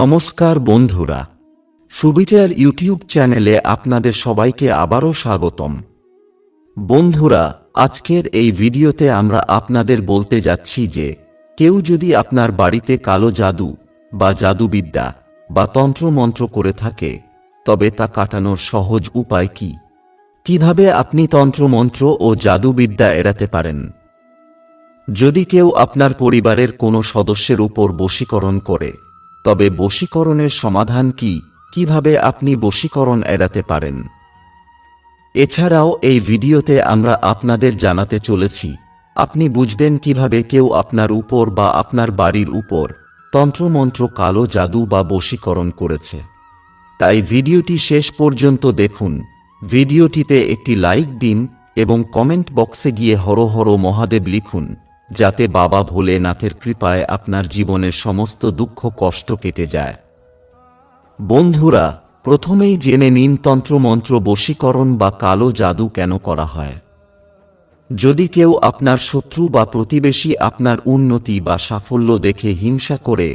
নমস্কার বন্ধুরা, সুবিচার ইউটিউব চ্যানেলে আপনাদের সবাইকে আবারও স্বাগতম। বন্ধুরা, আজকের এই ভিডিওতে আমরা আপনাদের বলতে যাচ্ছি যে, কেউ যদি আপনার বাড়িতে কালো জাদু বা জাদুবিদ্যা বা তন্ত্রমন্ত্র করে থাকে, তবে তা কাটানোর সহজ উপায় কি? কীভাবে আপনি তন্ত্রমন্ত্র ও জাদুবিদ্যা এড়াতে পারেন? যদি কেউ আপনার পরিবারের কোনো সদস্যের উপর বশীকরণ করে তবে বশীকরণের সমাধান কি? কীভাবে আপনি বশীকরণ এড়াতে পারেন? এছাড়াও এই ভিডিওতে আমরা আপনাদের জানাতে চলেছি, আপনি বুঝবেন কীভাবে কেউ আপনার উপর বা আপনার বাড়ির উপর তন্ত্রমন্ত্র কালো জাদু বা বশীকরণ করেছে। তাই ভিডিওটি শেষ পর্যন্ত দেখুন, ভিডিওটিতে একটি লাইক দিন এবং কমেন্ট বক্সে গিয়ে হর হর মহাদেব লিখুন। যাতে বাবা ভোলেনাথের কৃপায় আপনার জীবনের সমস্ত দুঃখ কষ্ট কেটে যায়। বন্ধুরা, প্রথমেই জেনে নিন তন্ত্রমন্ত্র বশীকরণ বা কালো জাদু কেন করা হয়। যদি কেউ আপনার শত্রু বা প্রতিবেশী আপনার উন্নতি বা সাফল্য দেখে হিংসা করে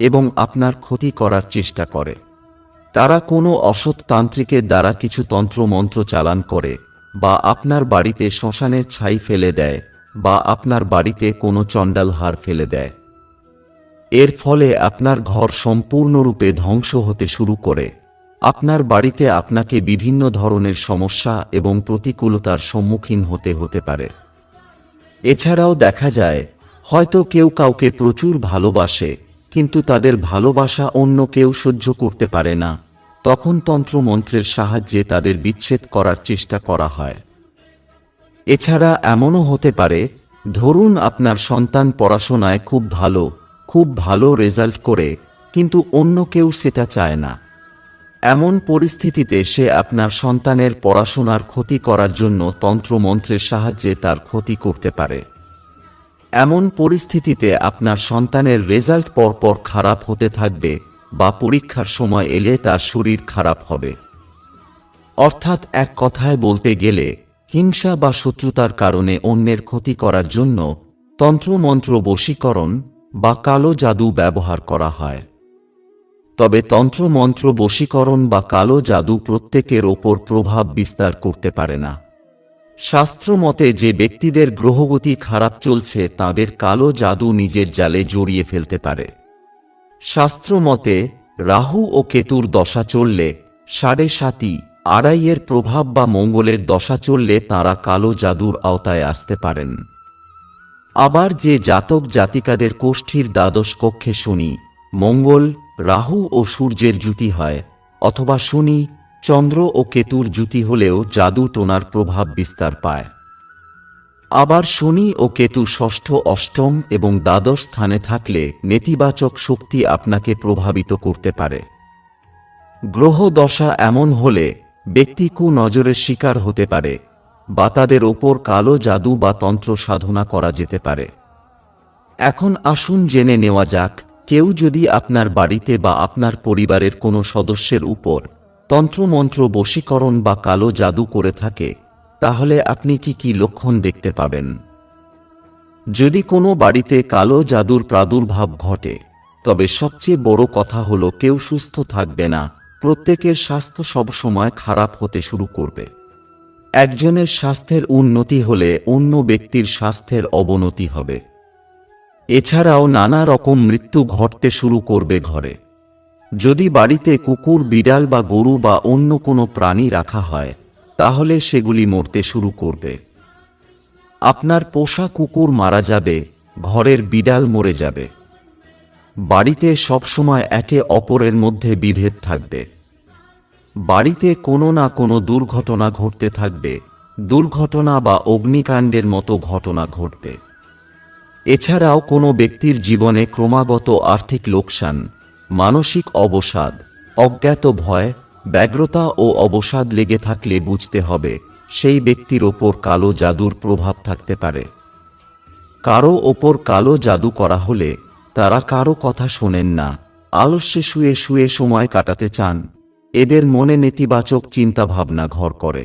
এবং আপনার ক্ষতি করার চেষ্টা করে, তারা কোনো অসৎ তান্ত্রিকের দ্বারা কিছু তন্ত্রমন্ত্র চালান করে বা আপনার বাড়িতে শ্মশানের ছাই ফেলে দেয়। বা আপনার বাড়িতে কোনো চণ্ডাল হার ফেলে দেয়। এর ফলে আপনার ঘর সম্পূর্ণরূপে ধ্বংস হতে শুরু করে। আপনার বাড়িতে আপনাকে বিভিন্ন ধরনের সমস্যা এবং প্রতিকূলতার সম্মুখীন হতে হতে পারে। এছাড়াও দেখা যায়, হয়তো কেউ কাউকে প্রচুর ভালোবাসে, কিন্তু তাদের ভালোবাসা অন্য কেউ সহ্য করতে পারে না। তখন তন্ত্রমন্ত্রের সাহায্যে তাদের বিচ্ছেদ করার চেষ্টা করা হয়। এছাড়া এমনও হতে পারে, ধরুন আপনার সন্তান পড়াশোনায় খুব ভালো খুব ভালো রেজাল্ট করে, কিন্তু অন্য কেউ সেটা চায় না। এমন পরিস্থিতিতে সে আপনার সন্তানের পড়াশোনার ক্ষতি করার জন্য তন্ত্রমন্ত্রের সাহায্যে তার ক্ষতি করতে পারে। এমন পরিস্থিতিতে আপনার সন্তানের রেজাল্ট পরপর খারাপ হতে থাকবে বা পরীক্ষার সময় এলে তার শরীর খারাপ হবে। অর্থাৎ এক কথায় বলতে গেলে হিংসা বা শত্রুতার কারণে অন্যের ক্ষতি করার জন্য তন্ত্রমন্ত্র বশীকরণ বা কালো জাদু ব্যবহার করা হয়। তবে তন্ত্রমন্ত্র বশীকরণ বা কালো জাদু প্রত্যেকের ওপর প্রভাব বিস্তার করতে পারে না। শাস্ত্র মতে যে ব্যক্তিদের গ্রহগতি খারাপ চলছে, তাদের কালো জাদু নিজের জালে জড়িয়ে ফেলতে পারে। শাস্ত্র মতে রাহু ও কেতুর দশা চললে সাড়ে সাতি আড়াইয়ের প্রভাব বা মঙ্গলের দশা চললে তাঁরা কালো জাদুর আওতায় আসতে পারেন। আবার যে জাতক জাতিকাদের কোষ্ঠীর দ্বাদশ কক্ষে শনি, মঙ্গল, রাহু ও সূর্যের জুতি হয়, অথবা শনি, চন্দ্র ও কেতুর জুতি হলেও জাদু টোনার প্রভাব বিস্তার পায়। আবার শনি ও কেতু ষষ্ঠ, অষ্টম এবং দ্বাদশ স্থানে থাকলে নেতিবাচক শক্তি আপনাকে প্রভাবিত করতে পারে। গ্রহ দশা এমন হলে ব্যক্তি কু নজরের শিকার হতে পারে, বা তাদের ওপর কালো জাদু বা তন্ত্র সাধনা করা যেতে পারে। এখন আসুন জেনে নেওয়া যাক, কেউ যদি আপনার বাড়িতে বা আপনার পরিবারের কোনো সদস্যের উপর তন্ত্রমন্ত্র বশীকরণ বা কালো জাদু করে থাকে, তাহলে আপনি কি কি লক্ষণ দেখতে পাবেন? যদি কোনো বাড়িতে কালো জাদুর প্রাদুর্ভাব ঘটে, তবে সবচেয়ে বড় কথা হলো কেউ সুস্থ থাকবে না। প্রত্যেকের স্বাস্থ্য সবসময় খারাপ হতে শুরু করবে। একজনের স্বাস্থ্যের উন্নতি হলে অন্য ব্যক্তির স্বাস্থ্যের অবনতি হবে। এছাড়াও নানা রকম মৃত্যু ঘটতে শুরু করবে ঘরে। যদি বাড়িতে কুকুর, বিড়াল বা গরু বা অন্য কোনো প্রাণী রাখা হয়, তাহলে সেগুলি মরতে শুরু করবে। আপনার পোষা কুকুর মারা যাবে, ঘরের বিড়াল মরে যাবে। বাড়িতে সবসময় একে অপরের মধ্যে বিভেদ থাকবে। বাড়িতে কোনো না কোনো দুর্ঘটনা ঘটতে থাকবে, দুর্ঘটনা বা অগ্নিকাণ্ডের মতো ঘটনা ঘটবে। এছাড়াও কোনো ব্যক্তির জীবনে ক্রমাগত আর্থিক লোকসান, মানসিক অবসাদ, অজ্ঞাত ভয়, ব্যগ্রতা ও অবসাদ লেগে থাকলে বুঝতে হবে, সেই ব্যক্তির ওপর কালো জাদুর প্রভাব থাকতে পারে। কারও ওপর কালো জাদু করা হলে তারা কারও কথা শোনেন না। আলস্যে শুয়ে শুয়ে সময় কাটাতে চান। এদের মনে নেতিবাচক চিন্তাভাবনা ঘর করে।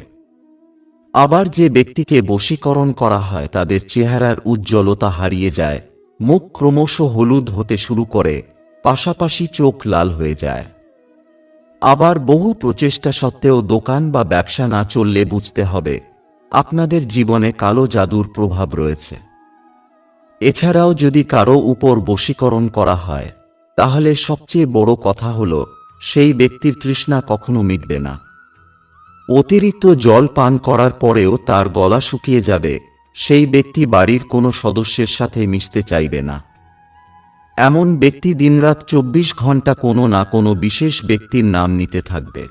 আবার যে ব্যক্তিকে বশীকরণ করা হয়, তাদের চেহারার উজ্জ্বলতা হারিয়ে যায়। মুখ ক্রমশ হলুদ হতে শুরু করে। পাশাপাশি চোখ লাল হয়ে যায়। আবার বহু প্রচেষ্টা সত্ত্বেও দোকান বা ব্যবসা না চললে বুঝতে হবে, আপনাদের জীবনে কালো জাদুর প্রভাব রয়েছে। এছাড়াও যদি কারও উপর বশীকরণ করা হয়, তাহলে সবচেয়ে বড় কথা হল, সেই ব্যক্তির তৃষ্ণা কখনো মিটবে না। অতিরিক্ত জল পান করার পরেও তার গলা শুকিয়ে যাবে, সেই ব্যক্তি বাড়ির কোনো সদস্যের সাথে মিশতে চাইবে না। এমন ব্যক্তি দিনরাত চব্বিশ ঘণ্টা কোনো না কোনো বিশেষ ব্যক্তির নাম নিতে থাকবে।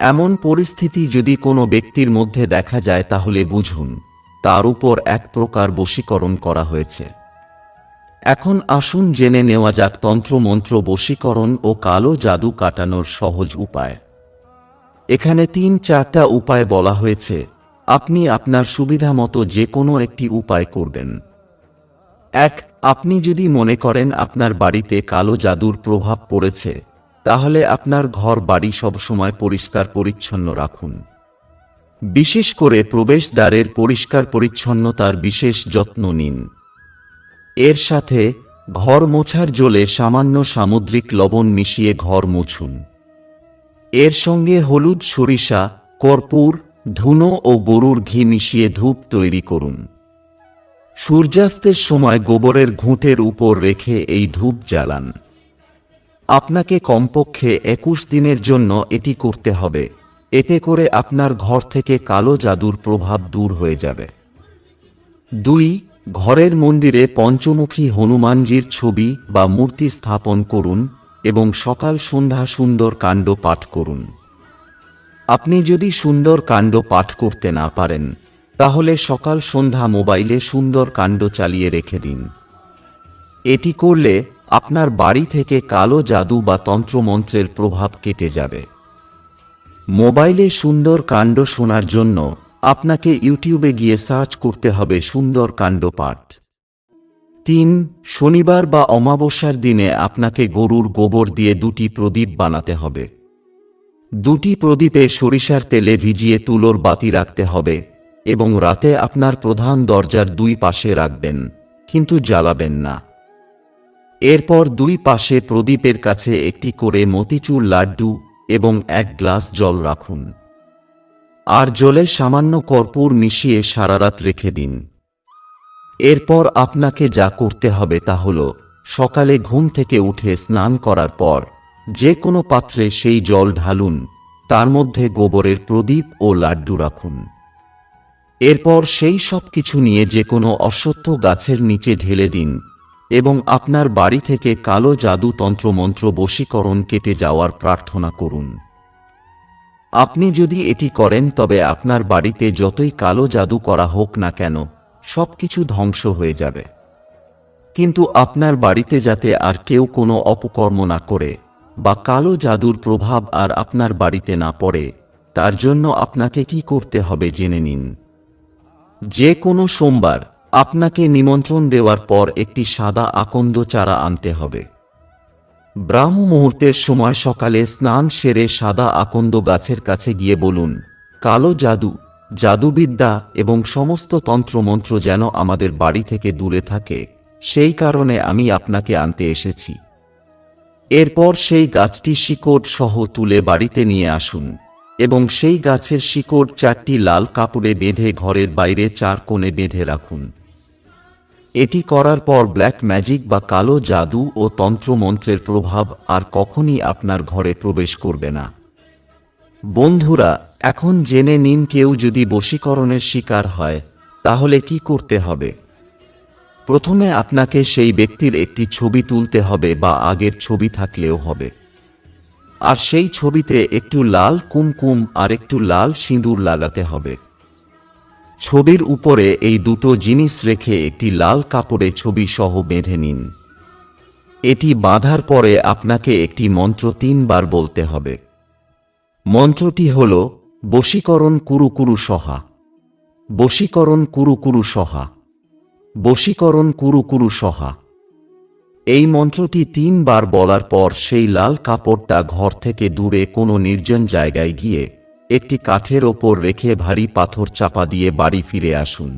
এমন পরিস্থিতি যদি কোনো ব্যক্তির মধ্যে দেখা যায়, তাহলে বুঝুন। তার উপর এক প্রকার বশীকরণ করা হয়েছে। এখন আসুন জেনে নেওয়া যাক তন্ত্রমন্ত্র বশীকরণ ও কালো জাদু কাটানোর সহজ উপায়। এখানে তিন চারটা উপায় বলা হয়েছে। আপনি আপনার সুবিধা মতো যে কোনো একটি উপায় করবেন। এক, আপনি যদি মনে করেন আপনার বাড়িতে কালো জাদুর প্রভাব পড়েছে, তাহলে আপনার ঘর বাড়ি সবসময় পরিষ্কার পরিচ্ছন্ন রাখুন। বিশেষ করে প্রবেশদ্বারের পরিষ্কার পরিচ্ছন্নতার বিশেষ যত্ন নিন। এর সাথে ঘর মোছার জলে সামান্য সামুদ্রিক লবণ মিশিয়ে ঘর মুছুন। এর সঙ্গে হলুদ সরিষা, কর্পূর, ধুনো ও গরুর ঘি মিশিয়ে ধূপ তৈরি করুন। সূর্যাস্তের সময় গোবরের ঘুঁটের উপর রেখে এই ধূপ জ্বালান। আপনাকে কমপক্ষে একুশ দিনের জন্য এটি করতে হবে। এতে করে আপনার ঘর থেকে কালো জাদুর প্রভাব দূর হয়ে যাবে। দুই, ঘরের মন্দিরে পঞ্চমুখী হনুমানজির ছবি বা মূর্তি স্থাপন করুন এবং সকাল সন্ধ্যা সুন্দর কাণ্ড পাঠ করুন। আপনি যদি সুন্দর কাণ্ড পাঠ করতে না পারেন, তাহলে সকাল সন্ধ্যা মোবাইলে সুন্দর কাণ্ড চালিয়ে রেখে দিন। এটি করলে আপনার বাড়ি থেকে কালো জাদু বা তন্ত্রমন্ত্রের প্রভাব কেটে যাবে। মোবাইলে সুন্দর কাণ্ড শোনার জন্য আপনাকে ইউটিউবে গিয়ে সার্চ করতে হবে সুন্দর কাণ্ড পাঠ। তিন, শনিবার বা অমাবস্যার দিনে আপনাকে গরুর গোবর দিয়ে দুটি প্রদীপ বানাতে হবে। দুটি প্রদীপে সরিষার তেলে ভিজিয়ে তুলোর বাতি রাখতে হবে এবং রাতে আপনার প্রধান দরজার দুই পাশে রাখবেন, কিন্তু জ্বালাবেন না। এরপর দুই পাশে প্রদীপের কাছে একটি করে মতিচুর লাড্ডু এবং এক গ্লাস জল রাখুন। আর জলে সামান্য কর্পূর মিশিয়ে সারারাত রেখে দিন। এরপর আপনাকে যা করতে হবে তা হল, সকালে ঘুম থেকে উঠে স্নান করার পর, যে কোনো পাত্রে সেই জল ঢালুন, তার মধ্যে গোবরের প্রদীপ ও লাড্ডু রাখুন। এরপর সেই সব কিছু নিয়ে যে কোনো অশ্বত্থ গাছের নিচে ঢেলে দিন। এবং আপনার বাড়ি থেকে কালো জাদু তন্ত্রমন্ত্র বশীকরণ কেটে যাওয়ার প্রার্থনা করুন। আপনি যদি এটি করেন, তবে আপনার বাড়িতে যতই কালো জাদু করা হোক না কেন, সবকিছু ধ্বংস হয়ে যাবে। কিন্তু আপনার বাড়িতে যাতে আর কেউ কোনো অপকর্ম না করে, বা কালো জাদুর প্রভাব আর আপনার বাড়িতে না পড়ে, তার জন্য আপনাকে কি করতে হবে জেনে নিন। যে কোনো সোমবার আপনাকে নিমন্ত্রণ দেওয়ার পর একটি সাদা আকন্দ চারা আনতে হবে। ব্রাহ্ম মুহূর্তের সময় সকালে স্নান সেরে সাদা আকন্দ গাছের কাছে গিয়ে বলুন, কালো জাদু, জাদুবিদ্যা এবং সমস্ত তন্ত্রমন্ত্র যেন আমাদের বাড়ি থেকে দূরে থাকে, সেই কারণে আমি আপনাকে আনতে এসেছি। এরপর সেই গাছটি শিকড় সহ তুলে বাড়িতে নিয়ে আসুন এবং সেই গাছের শিকড় চারটি লাল কাপড়ে বেঁধে ঘরের বাইরে চার কোণে বেঁধে রাখুন। এটি করার পর ব্ল্যাক ম্যাজিক বা কালো জাদু ও তন্ত্রমন্ত্রের প্রভাব আর কখনই আপনার ঘরে প্রবেশ করবে না। বন্ধুরা, এখন জেনে নিন কেউ যদি বশীকরণের শিকার হয়, তাহলে কি করতে হবে? প্রথমে আপনাকে সেই ব্যক্তির একটি ছবি তুলতে হবে বা আগের ছবি থাকলেও হবে। আর সেই ছবিতে একটু লাল কুমকুম আর একটু লাল সিঁদুর লাগাতে হবে। ছবির উপরে এই দুটো জিনিস রেখে একটি লাল কাপড়ে ছবি সহ বেঁধে নিন। এটি বাঁধার পরে আপনাকে একটি মন্ত্র তিনবার বলতে হবে। মন্ত্রটি হল, বশীকরণ কুরু কুরু সহা। বশীকরণ কুরু কুরু সহা। বশীকরণ কুরু কুরু সহা। এই মন্ত্রটি তিনবার বলার পর সেই লাল কাপড়টা ঘর থেকে দূরে কোনো নির্জন জায়গায় গিয়ে একটি কাঠের ওপর রেখে ভারী পাথর চাপা দিয়ে বাড়ি ফিরে আসুন।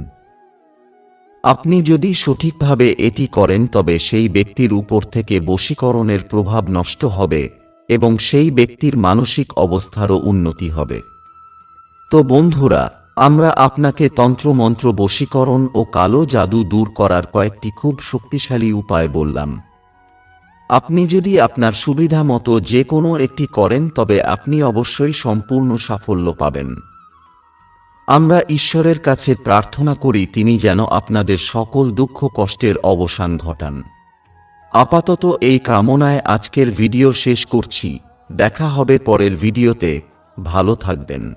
আপনি যদি সঠিকভাবে এটি করেন, তবে সেই ব্যক্তির উপর থেকে বশীকরণের প্রভাব নষ্ট হবে এবং সেই ব্যক্তির মানসিক অবস্থারও উন্নতি হবে। তো বন্ধুরা, আমরা আপনাকে তন্ত্রমন্ত্র বশীকরণ ও কালো জাদু দূর করার কয়েকটি খুব শক্তিশালী উপায় বললাম। আপনি যদি আপনার সুবিধা মতো যে কোনো একটি করেন, তবে আপনি অবশ্যই সম্পূর্ণ সাফল্য পাবেন। আমরা ঈশ্বরের কাছে প্রার্থনা করি, তিনি যেন আপনাদের সকল দুঃখ কষ্টের অবসান ঘটান। আপাতত এই কামনায় আজকের ভিডিও শেষ করছি। দেখা হবে পরের ভিডিওতে। ভালো থাকবেন।